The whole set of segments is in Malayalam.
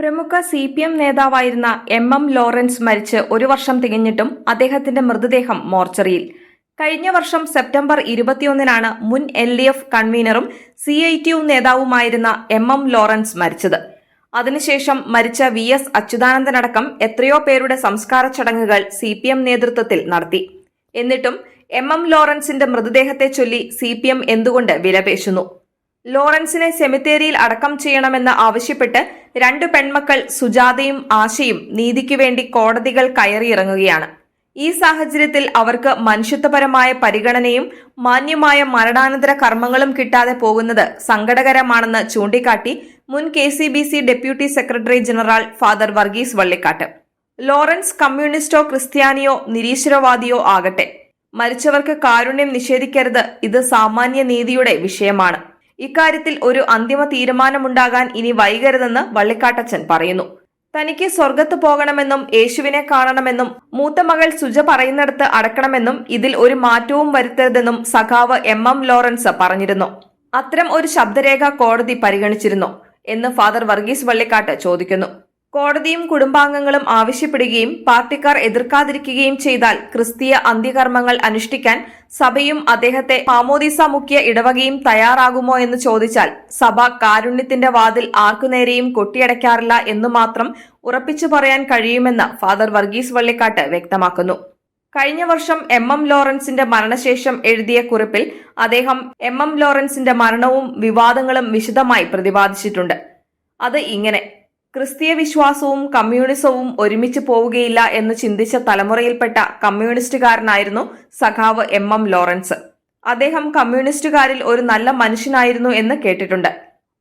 പ്രമുഖ സി പി എം നേതാവായിരുന്ന എം എം ലോറൻസ് മരിച്ച് ഒരു വർഷം തികഞ്ഞിട്ടും അദ്ദേഹത്തിന്റെ മൃതദേഹം മോർച്ചറിയിൽ. കഴിഞ്ഞ വർഷം സെപ്റ്റംബർ ഇരുപത്തിയൊന്നിനാണ് മുൻ എൽ ഡി എഫ് കൺവീനറും സി ഐ ടി യു നേതാവുമായിരുന്ന എം എം ലോറൻസ് മരിച്ചത്. അതിനുശേഷം മരിച്ച വി എസ് അച്യുതാനന്ദനടക്കം എത്രയോ പേരുടെ സംസ്കാര ചടങ്ങുകൾ സി പി എം നേതൃത്വത്തിൽ നടത്തി. എന്നിട്ടും എം എം ലോറൻസിന്റെ മൃതദേഹത്തെ ചൊല്ലി സി പി എം എന്തുകൊണ്ട് വിലപേശുന്നു? ലോറൻസിനെ സെമിത്തേരിയിൽ അടക്കം ചെയ്യണമെന്ന് ആവശ്യപ്പെട്ട് രണ്ടു പെൺമക്കൾ സുജാതയും ആശയും നീതിക്കു വേണ്ടി കോടതികൾ കയറിയിറങ്ങുകയാണ്. ഈ സാഹചര്യത്തിൽ അവർക്ക് മനുഷ്യത്വപരമായ പരിഗണനയും മാന്യമായ മരണാനന്തര കർമ്മങ്ങളും കിട്ടാതെ പോകുന്നത് സങ്കടകരമാണെന്ന് ചൂണ്ടിക്കാട്ടി മുൻ K C B C deputy secretary general father Varghese Vallikattu. Lawrence കമ്മ്യൂണിസ്റ്റോ ക്രിസ്ത്യാനിയോ നിരീശ്വരവാദിയോ ആകട്ടെ. മരിച്ചവർക്ക് കാരുണ്യം നിഷേധിക്കരുത് ഇത് സാമാന്യ നീതിയുടെ വിഷയമാണ്. ഇക്കാര്യത്തിൽ ഒരു അന്തിമ തീരുമാനമുണ്ടാകാൻ ഇനി വൈകരുതെന്ന് വള്ളിക്കാട്ടച്ചൻ പറയുന്നു. തനിക്ക് സ്വർഗത്ത് പോകണമെന്നും യേശുവിനെ കാണണമെന്നും മൂത്ത മകൾ സുജ പറയുന്നിടത്ത് അടക്കണമെന്നും ഇതിൽ ഒരു മാറ്റവും വരുത്തരുതെന്നും സഖാവ് എം എം ലോറൻസ് പറഞ്ഞിരുന്നു. അത്തരം ഒരു ശബ്ദരേഖ കോടതി പരിഗണിച്ചിരുന്നു എന്ന് ഫാദർ വർഗീസ് വള്ളിക്കാട്ട് ചോദിക്കുന്നു. കോടതിയും കുടുംബാംഗങ്ങളും ആവശ്യപ്പെടുകയും പാർട്ടിക്കാർ എതിർക്കാതിരിക്കുകയും ചെയ്താൽ ക്രിസ്തീയ അന്ത്യകർമ്മങ്ങൾ അനുഷ്ഠിക്കാൻ സഭയും അദ്ദേഹത്തെ പാമോദിസ മുഖ്യ ഇടവകയും തയ്യാറാകുമോ എന്ന് ചോദിച്ചാൽ സഭ കാരുണ്യത്തിന്റെ വാതിൽ ആർക്കുനേരെയും കൊട്ടിയടയ്ക്കാറില്ല എന്നു മാത്രം ഉറപ്പിച്ചു പറയാൻ കഴിയുമെന്ന് ഫാദർ വർഗീസ് വള്ളിക്കാട്ട് വ്യക്തമാക്കുന്നു. കഴിഞ്ഞ വർഷം എം എം ലോറൻസിന്റെ മരണശേഷം എഴുതിയ കുറിപ്പിൽ അദ്ദേഹം എം എം ലോറൻസിന്റെ മരണവും വിവാദങ്ങളും വിശദമായി പ്രതിപാദിച്ചിട്ടുണ്ട്. അത് ഇങ്ങനെ. ക്രിസ്തീയ വിശ്വാസവും കമ്മ്യൂണിസവും ഒരുമിച്ച് പോവുകയില്ല എന്ന് ചിന്തിച്ച തലമുറയിൽപ്പെട്ട കമ്മ്യൂണിസ്റ്റുകാരനായിരുന്നു സഖാവ് എം എം ലോറൻസ്. അദ്ദേഹം കമ്മ്യൂണിസ്റ്റുകാരിൽ ഒരു നല്ല മനുഷ്യനായിരുന്നു എന്ന് കേട്ടിട്ടുണ്ട്.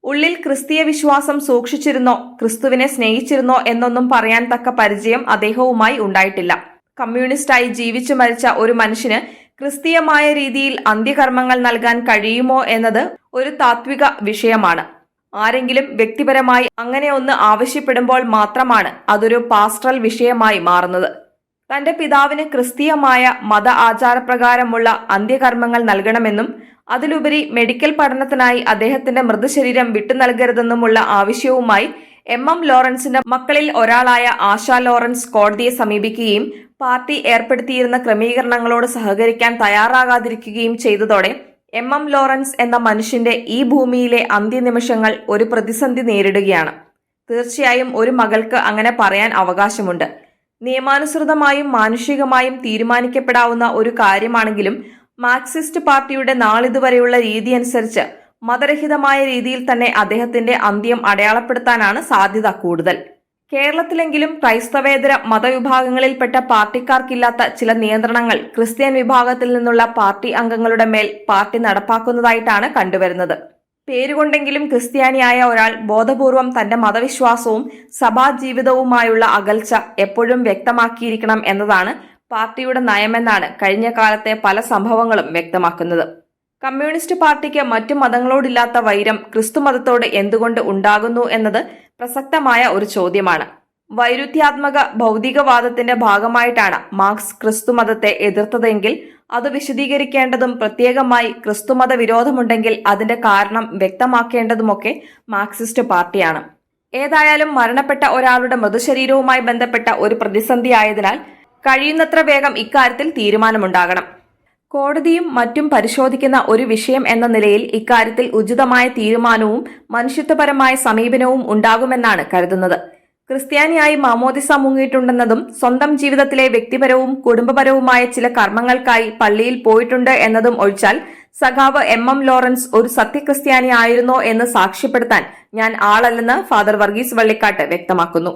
ഉള്ളിൽ ക്രിസ്തീയ വിശ്വാസം സൂക്ഷിച്ചിരുന്നോ ക്രിസ്തുവിനെ സ്നേഹിച്ചിരുന്നോ എന്നൊന്നും പറയാൻ തക്ക പരിചയം അദ്ദേഹവുമായി ഉണ്ടായിട്ടില്ല. കമ്മ്യൂണിസ്റ്റായി ജീവിച്ചു മരിച്ച ഒരു മനുഷ്യന് ക്രിസ്തീയമായ രീതിയിൽ അന്ത്യകർമ്മങ്ങൾ നൽകാൻ കഴിയുമോ എന്നത് ഒരു താത്വിക വിഷയമാണ്. ആരെങ്കിലും വ്യക്തിപരമായി അങ്ങനെ ഒന്ന് ആവശ്യപ്പെടുമ്പോൾ മാത്രമാണ് അതൊരു പാസ്ട്രൽ വിഷയമായി മാറുന്നത്. തന്റെ പിതാവിന് ക്രിസ്തീയമായ മത ആചാരപ്രകാരമുള്ള അന്ത്യകർമ്മങ്ങൾ നൽകണമെന്നും അതിലുപരി മെഡിക്കൽ പഠനത്തിനായി അദ്ദേഹത്തിന്റെ മൃതശരീരം വിട്ടു നൽകരുതെന്നുമുള്ള ആവശ്യവുമായി എം എം ലോറൻസിന്റെ മക്കളിൽ ഒരാളായ ആശ ലോറൻസ് കോടതിയെ സമീപിക്കുകയും പാർട്ടി ഏർപ്പെടുത്തിയിരുന്ന ക്രമീകരണങ്ങളോട് സഹകരിക്കാൻ തയ്യാറാകാതിരിക്കുകയും ചെയ്തതോടെ എം എം ലോറൻസ് എന്ന മനുഷ്യന്റെ ഈ ഭൂമിയിലെ അന്ത്യനിമിഷങ്ങൾ ഒരു പ്രതിസന്ധി നേരിടുകയാണ്. തീർച്ചയായും ഒരു മകൾക്ക് അങ്ങനെ പറയാൻ അവകാശമുണ്ട്. നിയമാനുസൃതമായും മാനുഷികമായും തീരുമാനിക്കപ്പെടാവുന്ന ഒരു കാര്യമാണെങ്കിലും മാർക്സിസ്റ്റ് പാർട്ടിയുടെ നാളിതുവരെയുള്ള രീതി അനുസരിച്ച് മതരഹിതമായ രീതിയിൽ തന്നെ അദ്ദേഹത്തിന്റെ അന്ത്യം അടയാളപ്പെടുത്താനാണ് സാധ്യത കൂടുതൽ. കേരളത്തിലെങ്കിലും ക്രൈസ്തവേതര മതവിഭാഗങ്ങളിൽപ്പെട്ട പാർട്ടിക്കാർക്കില്ലാത്ത ചില നിയന്ത്രണങ്ങൾ ക്രിസ്ത്യൻ വിഭാഗത്തിൽ നിന്നുള്ള പാർട്ടി അംഗങ്ങളുടെ മേൽ പാർട്ടി നടപ്പാക്കുന്നതായിട്ടാണ് കണ്ടുവരുന്നത്. പേരുകൊണ്ടെങ്കിലും ക്രിസ്ത്യാനിയായ ഒരാൾ ബോധപൂർവം തന്റെ മതവിശ്വാസവും സഭാ ജീവിതവുമായുള്ള അകൽച്ച എപ്പോഴും വ്യക്തമാക്കിയിരിക്കണം എന്നതാണ് പാർട്ടിയുടെ നയമെന്നാണ് കഴിഞ്ഞ കാലത്തെ പല സംഭവങ്ങളും വ്യക്തമാക്കുന്നത്. കമ്മ്യൂണിസ്റ്റ് പാർട്ടിക്ക് മറ്റു മതങ്ങളോടില്ലാത്ത വൈരം ക്രിസ്തു മതത്തോട് എന്തുകൊണ്ട് ഉണ്ടാകുന്നു എന്നത് പ്രസക്തമായ ഒരു ചോദ്യമാണ്. വൈരുദ്ധ്യാത്മക ഭൗതികവാദത്തിന്റെ ഭാഗമായിട്ടാണ് മാർക്സ് ക്രിസ്തുമതത്തെ എതിർത്തതെങ്കിൽ അത് വിശദീകരിക്കേണ്ടതും പ്രത്യേകമായി ക്രിസ്തുമത വിരോധമുണ്ടെങ്കിൽ അതിന്റെ കാരണം വ്യക്തമാക്കേണ്ടതുമൊക്കെ മാർക്സിസ്റ്റ് പാർട്ടിയാണ്. ഏതായാലും മരണപ്പെട്ട ഒരാളുടെ മൃതശരീരവുമായി ബന്ധപ്പെട്ട ഒരു പ്രതിസന്ധി ആയതിനാൽ കഴിയുന്നത്ര വേഗം ഇക്കാര്യത്തിൽ തീരുമാനമുണ്ടാകണം. കോടതിയും മറ്റും പരിശോധിക്കുന്ന ഒരു വിഷയം എന്ന നിലയിൽ ഇക്കാര്യത്തിൽ ഉചിതമായ തീരുമാനവും മനുഷ്യത്വപരമായ സമീപനവും ഉണ്ടാകുമെന്നാണ് കരുതുന്നത്. ക്രിസ്ത്യാനിയായി മാമോദിസ മുങ്ങിയിട്ടുണ്ടെന്നതും സ്വന്തം ജീവിതത്തിലെ വ്യക്തിപരവും കുടുംബപരവുമായ ചില കർമ്മങ്ങൾക്കായി പള്ളിയിൽ പോയിട്ടുണ്ട് എന്നതും ഒഴിച്ചാൽ സഖാവ് എം എം ലോറൻസ് ഒരു സത്യക്രിസ്ത്യാനി ആയിരുന്നോ എന്ന് സാക്ഷ്യപ്പെടുത്താൻ ഞാൻ ആളല്ലെന്ന് ഫാദർ വർഗീസ് വള്ളിക്കാട്ട് വ്യക്തമാക്കുന്നു.